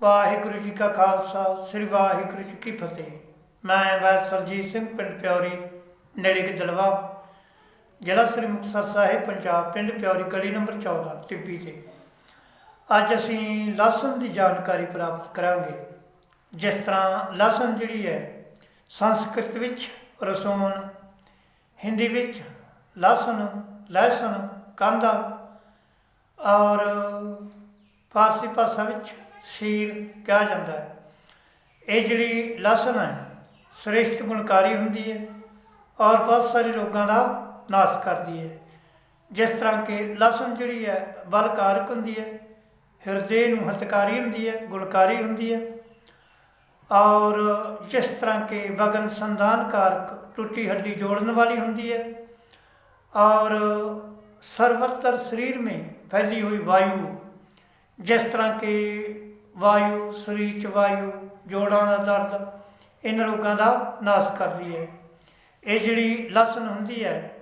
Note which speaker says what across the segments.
Speaker 1: ਵਾਹਿਗੁਰੂ ਜੀ ਕਾ ਖਾਲਸਾ, ਸ੍ਰੀ ਵਾਹਿਗੁਰੂ ਜੀ ਕੀ ਫਤਿਹ। ਮੈਂ ਵੈ ਸਰਜੀਤ ਸਿੰਘ, ਪਿੰਡ ਪਿਉਰੀ ਨੇੜੇ ਦਲਵਾ ਜ਼ਿਲ੍ਹਾ ਸ੍ਰੀ ਮੁਕਤਸਰ ਸਾਹਿਬ, ਪੰਜਾਬ, ਪਿੰਡ ਪਿਉਰੀ ਗਲੀ ਨੰਬਰ 14 ਟਿੱਬੀ ਤੇ। ਅੱਜ ਅਸੀਂ ਲਸਣ ਦੀ ਜਾਣਕਾਰੀ ਪ੍ਰਾਪਤ ਕਰਾਂਗੇ। ਜਿਸ ਤਰ੍ਹਾਂ ਲਸਣ ਜਿਹੜੀ ਹੈ, ਸੰਸਕ੍ਰਿਤ ਵਿੱਚ, ਰਸੂਨ, ਹਿੰਦੀ ਵਿੱਚ ਲਸਣ ਲਸਣ ਕਾਂਦਾ ਔਰ ਫਾਰਸੀ ਭਾਸ਼ਾ ਵਿੱਚ ਸੀਰ ਕਿਹਾ ਜਾਂਦਾ ਹੈ ਇਹ ਜਿਹੜੀ ਲਸਣ ਹੈ ਸ੍ਰੇਸ਼ਟ ਗੁਣਕਾਰੀ ਹੁੰਦੀ ਹੈ ਔਰ ਬਹੁਤ ਸਾਰੇ ਰੋਗਾਂ ਦਾ ਨਾਸ਼ ਕਰਦੀ ਹੈ ਜਿਸ ਤਰ੍ਹਾਂ ਕਿ ਲਸਣ ਜਿਹੜੀ ਹੈ ਬਲਕਾਰਕ ਹੁੰਦੀ ਹੈ ਹਿਰਦੇ ਨੂੰ ਹਤਕਾਰੀ ਹੁੰਦੀ ਹੈ ਗੁਣਕਾਰੀ ਹੁੰਦੀ ਹੈ ਔਰ ਜਿਸ ਤਰ੍ਹਾਂ ਕਿ ਬਗਨ ਸੰਧਾਨ ਕਾਰਕ ਟੁੱਟੀ ਹੱਡੀ ਜੋੜਨ ਵਾਲੀ ਹੁੰਦੀ ਹੈ और सर्वत्र शरीर में फैली हुई वायु जिस तरह के ਵਾਯੂ, ਸਰੀਰ 'ਚ ਵਾਯੂ, ਜੋੜਾਂ ਦਾ ਦਰਦ ਇਹਨਾਂ ਰੋਗਾਂ ਦਾ ਨਾਸ ਕਰਦੀ ਹੈ। ਇਹ ਜਿਹੜੀ ਲਸਣ ਹੁੰਦੀ ਹੈ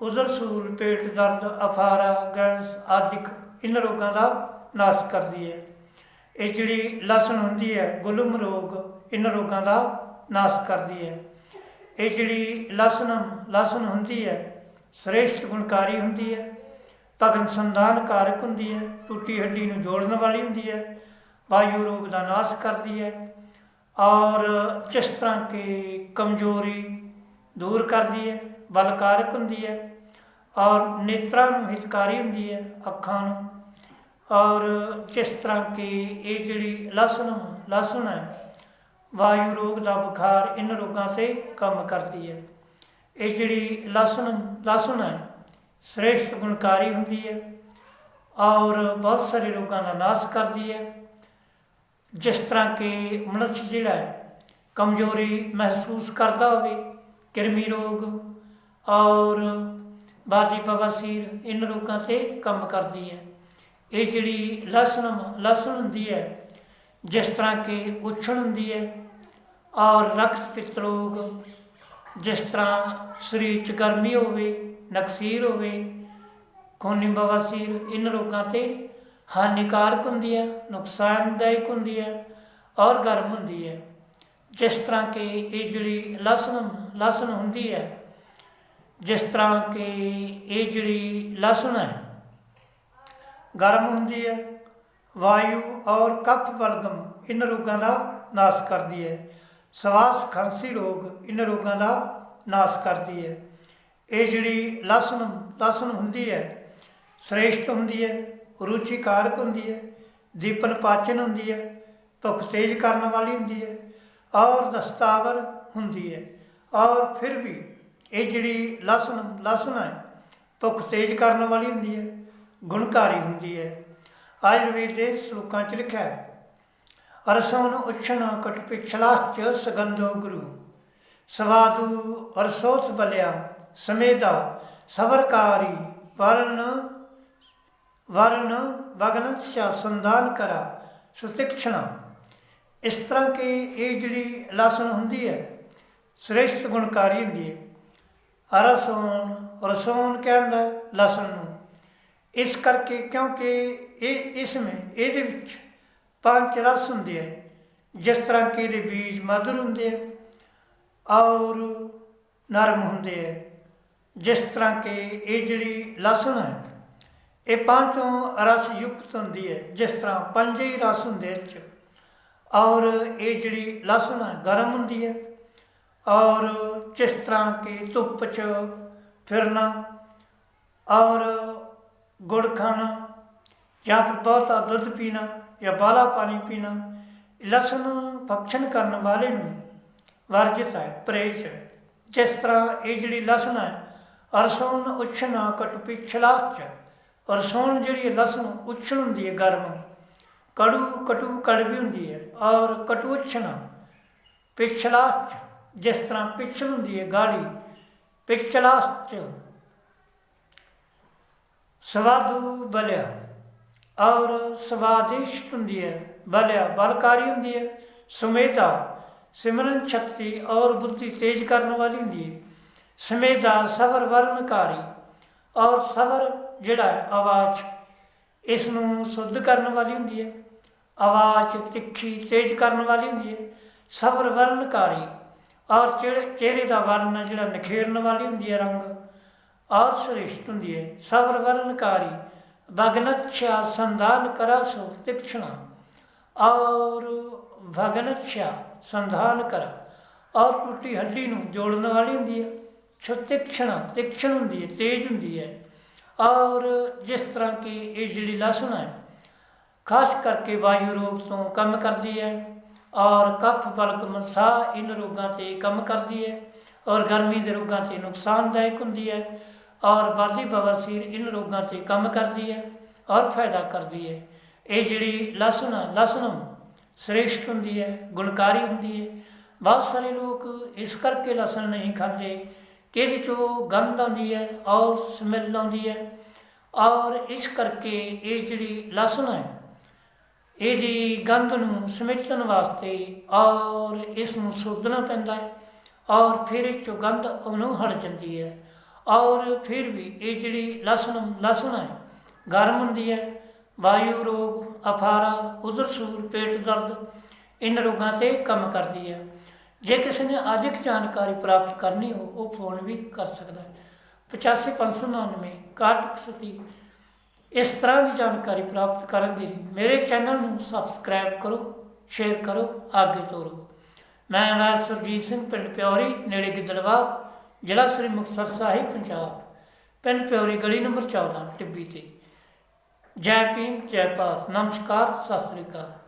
Speaker 1: ਉਦਰ ਸੂਲ, ਪੇਟ, ਦਰਦ, ਅਫਾਰਾ, ਗੈਂਸ ਆਦਿਕ ਇਹਨਾਂ ਰੋਗਾਂ ਦਾ ਨਾਸ ਕਰਦੀ ਹੈ। ਇਹ ਜਿਹੜੀ ਲਸਣ ਹੁੰਦੀ ਹੈ, ਗੁਲਮ ਰੋਗ ਇਹਨਾਂ ਰੋਗਾਂ ਦਾ ਨਾਸ ਕਰਦੀ ਹੈ। ਇਹ ਜਿਹੜੀ ਲਸਣ ਲਸਣ ਹੁੰਦੀ ਹੈ, ਸ੍ਰੇਸ਼ਟ ਗੁਣਕਾਰੀ ਹੁੰਦੀ ਹੈ ਭਗਨ ਸੰਧਾਨ ਕਾਰਕ ਹੁੰਦੀ ਹੈ ਟੁੱਟੀ ਹੱਡੀ ਨੂੰ ਜੋੜਨ ਵਾਲੀ ਹੁੰਦੀ ਹੈ ਵਾਯੂ ਰੋਗ ਦਾ ਨਾਸ਼ ਕਰਦੀ ਹੈ ਔਰ ਜਿਸ ਤਰ੍ਹਾਂ ਕਿ ਕਮਜ਼ੋਰੀ ਦੂਰ ਕਰਦੀ ਹੈ, ਬਲਕਾਰਕ ਹੁੰਦੀ ਹੈ ਔਰ ਨੇਤਰਾਂ ਨੂੰ ਹਿਤਕਾਰੀ ਹੁੰਦੀ ਹੈ ਅੱਖਾਂ ਨੂੰ ਔਰ ਜਿਸ ਤਰ੍ਹਾਂ ਕਿ ਇਹ ਜਿਹੜੀ ਲਸਣ ਲਸਣ ਹੈ, ਵਾਯੂ ਰੋਗ ਦਾ ਬੁਖਾਰ ਇਹਨਾਂ ਰੋਗਾਂ ਤੇ ਕੰਮ ਕਰਦੀ ਹੈ। ਇਹ ਜਿਹੜੀ ਲਸਣ ਲਸਣ ਹੈ, ਸ੍ਰੇਸ਼ਟ ਗੁਣਕਾਰੀ ਹੁੰਦੀ ਹੈ ਔਰ ਬਹੁਤ ਸਾਰੇ ਰੋਗਾਂ ਦਾ ਨਾਸ਼ ਕਰਦੀ ਹੈ। ਜਿਸ ਤਰ੍ਹਾਂ ਕਿ ਮਨੁੱਖ ਜਿਹੜਾ ਕਮਜ਼ੋਰੀ ਮਹਿਸੂਸ ਕਰਦਾ ਹੋਵੇ, ਕਿਰਮੀ ਰੋਗ ਔਰ ਬਾਜ਼ੀ ਬਵਾਸੀਰ ਇਨ ਰੋਗਾਂ ਤੇ ਕੰਮ ਕਰਦੀ ਹੈ। ਇਹ ਜਿਹੜੀ ਲਸਣ ਲਸਣ ਹੁੰਦੀ ਹੈ, ਜਿਸ ਤਰ੍ਹਾਂ ਕਿ ਉਛਣ ਹੁੰਦੀ ਹੈ ਔਰ ਰਕਤ ਪਿੱਤ ਰੋਗ, ਜਿਸ ਤਰ੍ਹਾਂ ਸਰੀਰ 'ਚ ਗਰਮੀ ਹੋਵੇ, ਨਕਸੀਰ ਹੋਵੇ, ਖੂਨੀ ਬਵਾਸੀਰ ਇਨ ਰੋਗਾਂ ਤੇ ਹਾਨੀਕਾਰਕ ਹੁੰਦੀ ਹੈ, ਨੁਕਸਾਨਦਾਇਕ ਹੁੰਦੀ ਹੈ ਔਰ ਗਰਮ ਹੁੰਦੀ ਹੈ। ਜਿਸ ਤਰ੍ਹਾਂ ਕਿ ਇਹ ਜਿਹੜੀ ਲਸਣ ਲਸਣ ਹੁੰਦੀ ਹੈ, ਜਿਸ ਤਰ੍ਹਾਂ ਕਿ ਇਹ ਜਿਹੜੀ ਲਸਣ ਹੈ, ਗਰਮ ਹੁੰਦੀ ਹੈ, ਵਾਯੂ ਔਰ ਕਫ ਵਰਗਮ ਇਨ ਰੋਗਾਂ ਦਾ ਨਾਸ਼ ਕਰਦੀ ਹੈ। ਸਵਾਸ ਖਾਂਸੀ ਰੋਗ ਇਨ ਰੋਗਾਂ ਦਾ ਨਾਸ਼ ਕਰਦੀ ਹੈ। ਇਹ ਜਿਹੜੀ ਲਸਣ ਲਸਣ ਹੁੰਦੀ ਹੈ, ਸ੍ਰੇਸ਼ਟ ਹੁੰਦੀ ਹੈ। ਰੁਚਿਕਾਰਕ ਹੁੰਦੀ ਹੈ, ਦੀਪਨ ਪਾਚਨ ਹੁੰਦੀ ਹੈ, ਭੁੱਖ ਤੇਜ਼ ਕਰਨ ਵਾਲੀ ਹੁੰਦੀ ਹੈ, ਔਰ ਦਸਤਾਵਰ ਹੁੰਦੀ ਹੈ, ਔਰ ਫਿਰ ਵੀ ਇਹ ਜਿਹੜੀ ਲਸਣ ਲਸਣ ਹੈ, ਭੁੱਖ ਤੇਜ਼ ਕਰਨ ਵਾਲੀ ਹੁੰਦੀ ਹੈ, ਗੁਣਕਾਰੀ ਹੁੰਦੀ ਹੈ। ਆਯੁਰਵੇਦ ਦੇ ਸ਼ਲੋਕਾਂ 'ਚ ਲਿਖਿਆ ਹੈ, ਅਰਸੋਨ ਉਛਣ ਕਟ ਪਿਛਲਾ ਚ ਸਗੰਧੋ ਗੁਰੂ, ਸਵਾਦੂ ਅਰਸੋਤ ਬਲਿਆ ਸਮੇਦਾ, ਸਵਰਕਾਰੀ ਵਰਨ ਵਰਨ, ਵਗਨ ਚਾ ਸੰਦਾਨ ਕਰਾ, ਸੁਤਿਕਸ਼ਣਾ। ਇਸ ਤਰ੍ਹਾਂ ਕਿ ਇਹ ਜਿਹੜੀ ਲਸਣ ਹੁੰਦੀ ਹੈ, ਸ੍ਰੇਸ਼ਟ ਗੁਣਕਾਰੀ ਹੁੰਦੀ ਹੈ। ਅਰਸੋਨ ਰਸੋਨ ਕਹਿੰਦਾ ਲਸਣ ਨੂੰ। ਇਸ ਕਰਕੇ ਕਿਉਂਕਿ ਇਹ ਇਸ ਵਿੱਚ, ਇਹਦੇ ਵਿੱਚ ਪੰਜ ਰਸ ਹੁੰਦੇ ਹੈ ਜਿਸ ਤਰ੍ਹਾਂ ਕਿ ਇਹਦੇ ਬੀਜ ਮਧੁਰ ਹੁੰਦੇ ਹੈ ਔਰ ਨਰਮ ਹੁੰਦੇ ਹੈ ਜਿਸ ਤਰ੍ਹਾਂ ਕਿ ਇਹ ਜਿਹੜੀ ਲਸਣ ਹੈ ਇਹ ਪੰਜੋਂ ਰਸ ਯੁਕਤ ਹੁੰਦੀ ਹੈ, ਜਿਸ ਤਰ੍ਹਾਂ ਪੰਜੇ ਹੀ ਰਸ ਹੁੰਦੇ ਚ ਔਰ ਇਹ ਜਿਹੜੀ ਲਸਣ ਹੈ, ਗਰਮ ਹੁੰਦੀ ਹੈ। ਔਰ ਜਿਸ ਤਰ੍ਹਾਂ ਕਿ ਧੁੱਪ 'ਚ ਫਿਰਨਾ, ਔਰ ਗੁੜ ਖਾਣਾ, ਜਾਂ ਫਿਰ ਬਹੁਤਾ ਦੁੱਧ ਪੀਣਾ, ਜਾਂ ਬਾਲਾ ਪਾਣੀ ਪੀਣਾ, ਲਸਣ ਭਕਸ਼ਣ ਕਰਨ ਵਾਲੇ ਨੂੰ ਵਰਜਿਤ ਹੈ ਪ੍ਰੇਚ ਹੈ। ਜਿਸ ਤਰ੍ਹਾਂ ਇਹ ਜਿਹੜੀ ਲਸਣ ਹੈ ਅਰਸੋਨ ਉਛਣਾ ਕਟ ਪਿਛਲਾ ਚ ਅਰਸੋਨ ਜਿਹੜੀ ਲਸਣ ਉਛਣ ਹੁੰਦੀ ਹੈ ਗਰਮ। ਕੜੂ, ਕਟੂ, ਕੜਵੀ ਹੁੰਦੀ ਹੈ ਔਰ ਕਟੂਛਣਾ ਉਛਣਾ ਚ ਜਿਸ ਤਰ੍ਹਾਂ ਪਿਛਲ ਹੁੰਦੀ ਹੈ ਗਾੜੀ ਪਿਛਲਾ ਚ ਸਵਾਦੂ ਬਲਿਆ ਔਰ ਸਵਾਦਿਸ਼ਟ ਹੁੰਦੀ ਹੈ, ਬਲਿਆ, ਬਲਕਾਰੀ ਹੁੰਦੀ ਹੈ, ਸੁਮੇਧਾ, ਸਿਮਰਨ ਸ਼ਕਤੀ ਔਰ ਬੁੱਧੀ ਤੇਜ਼ ਕਰਨ ਵਾਲੀ ਹੁੰਦੀ ਹੈ। ਸਮੇਧਾ ਸਬਰ ਵਰਨਕਾਰੀ ਔਰ ਸਬਰ ਜਿਹੜਾ ਆਵਾਜ਼ ਇਸ ਨੂੰ ਸੁੱਧ ਕਰਨ ਵਾਲੀ ਹੁੰਦੀ ਹੈ, ਆਵਾਜ਼ ਤਿੱਖੀ ਤੇਜ਼ ਕਰਨ ਵਾਲੀ ਹੁੰਦੀ ਹੈ, ਸਬਰ ਵਰਨਕਾਰੀ ਔਰ ਚਿਹਰੇ ਚਿਹਰੇ ਦਾ ਵਰਨ ਜਿਹੜਾ ਨਿਖੇਰਨ ਵਾਲੀ ਹੁੰਦੀ ਹੈ ਰੰਗ ਔਰ ਸ੍ਰਿਸ਼ਟ ਹੁੰਦੀ ਹੈ, ਸਬਰ ਵਰਨਕਾਰੀ ਭਗਨਛਾ ਸੰਧਾਨ ਕਰਾ ਸੋ ਤਿਕਸ਼ਣਾ ਔਰ ਭਗਨਛਾ ਸੰਧਾਨ ਕਰਾ ਔਰ ਟੁੱਟੀ ਹੱਡੀ ਨੂੰ ਜੋੜਨ ਵਾਲੀ ਹੁੰਦੀ ਹੈ ਛੋ ਤਿਕਸ਼ਣਾ ਤਿਕਸ਼ਣ ਹੁੰਦੀ ਹੈ, ਤੇਜ਼ ਹੁੰਦੀ ਹੈ। ਔਰ ਜਿਸ ਤਰ੍ਹਾਂ ਕਿ ਇਹ ਜਿਹੜੀ ਲਸਣ ਹੈ ਖਾਸ ਕਰਕੇ ਵਾਯੂ ਰੋਗ ਤੋਂ ਕੰਮ ਕਰਦੀ ਹੈ ਔਰ ਕਫ ਬਲਗਮ ਸਾਹ ਇਨ ਰੋਗਾਂ ਤੇ ਕੰਮ ਕਰਦੀ ਹੈ ਔਰ ਗਰਮੀ ਦੇ ਰੋਗਾਂ ਤੇ ਨੁਕਸਾਨਦਾਇਕ ਹੁੰਦੀ ਹੈ ਔਰ ਵਾਦੀ ਬਵਾਸੀਰ ਇਨ ਰੋਗਾਂ ਤੇ ਕੰਮ ਕਰਦੀ ਹੈ ਔਰ ਫਾਇਦਾ ਕਰਦੀ ਹੈ। ਇਹ ਜਿਹੜੀ ਲਸਣ ਹੈ, ਲਸਣ ਸ੍ਰੇਸ਼ਟ ਹੁੰਦੀ ਹੈ ਗੁਣਕਾਰੀ ਹੁੰਦੀ ਹੈ। ਬਹੁਤ ਸਾਰੇ ਲੋਕ ਇਸ ਕਰਕੇ ਲਸਣ ਨਹੀਂ ਖਾਂਦੇ ਕਿ ਇਹਦੇ ਚੋਂ ਗੰਧ ਆਉਂਦੀ ਹੈ, ਔਰ ਸਮੈਲ ਆਉਂਦੀ ਹੈ, ਔਰ ਇਸ ਕਰਕੇ ਇਹ ਜਿਹੜੀ ਲਸਣ ਹੈ, ਇਹਦੀ ਗੰਧ ਨੂੰ ਸਮੇਟਣ ਵਾਸਤੇ ਔਰ ਇਸ ਨੂੰ ਸੋਧਣਾ ਪੈਂਦਾ ਹੈ, ਔਰ ਫਿਰ ਇਸ ਚੋਂ ਗੰਧ ਉਹਨੂੰ ਹਟ ਜਾਂਦੀ ਹੈ, ਔਰ ਫਿਰ ਵੀ ਇਹ ਜਿਹੜੀ ਲਸਣ ਲਸਣ ਹੈ, ਗਰਮ ਹੁੰਦੀ ਹੈ, ਵਾਯੂ ਰੋਗ, ਅਫਾਰਾ ਉਦਰ ਸੂਰ, ਪੇਟ ਦਰਦ, ਇਹਨਾਂ ਰੋਗਾਂ ਤੇ ਕੰਮ ਕਰਦੀ ਹੈ। ਜੇ ਕਿਸੇ ਨੇ ਅਧਿਕ ਜਾਣਕਾਰੀ ਪ੍ਰਾਪਤ ਕਰਨੀ ਹੋ, ਉਹ ਫੋਨ ਵੀ ਕਰ ਸਕਦਾ ਹੈ। 85599 6130 ਇਸ ਤਰ੍ਹਾਂ ਦੀ ਜਾਣਕਾਰੀ ਪ੍ਰਾਪਤ ਕਰਨ ਦੇ ਲਈ ਮੇਰੇ ਚੈਨਲ ਨੂੰ ਸਬਸਕ੍ਰਾਈਬ ਕਰੋ, ਸ਼ੇਅਰ ਕਰੋ, ਅੱਗੇ ਤੋਰੋ। ਮੈਂ ਵੈਦ ਸੁਰਜੀਤ ਸਿੰਘ, ਪਿੰਡ ਪਿਓਰੀ, ਨੇੜੇ ਗਿੱਦੜਵਾ, ਜ਼ਿਲ੍ਹਾ ਸ੍ਰੀ ਮੁਕਤਸਰ ਸਾਹਿਬ, ਪੰਜਾਬ। ਪਿੰਡ ਪਿਓਰੀ, ਗਲੀ ਨੰਬਰ 14 ਟਿੱਬੀ ਤੇ। ਜੈ ਭੀਮ, ਜੈ ਭਾਰਤ। ਨਮਸਕਾਰ, ਸਤਿ ਸ੍ਰੀ ਅਕਾਲ।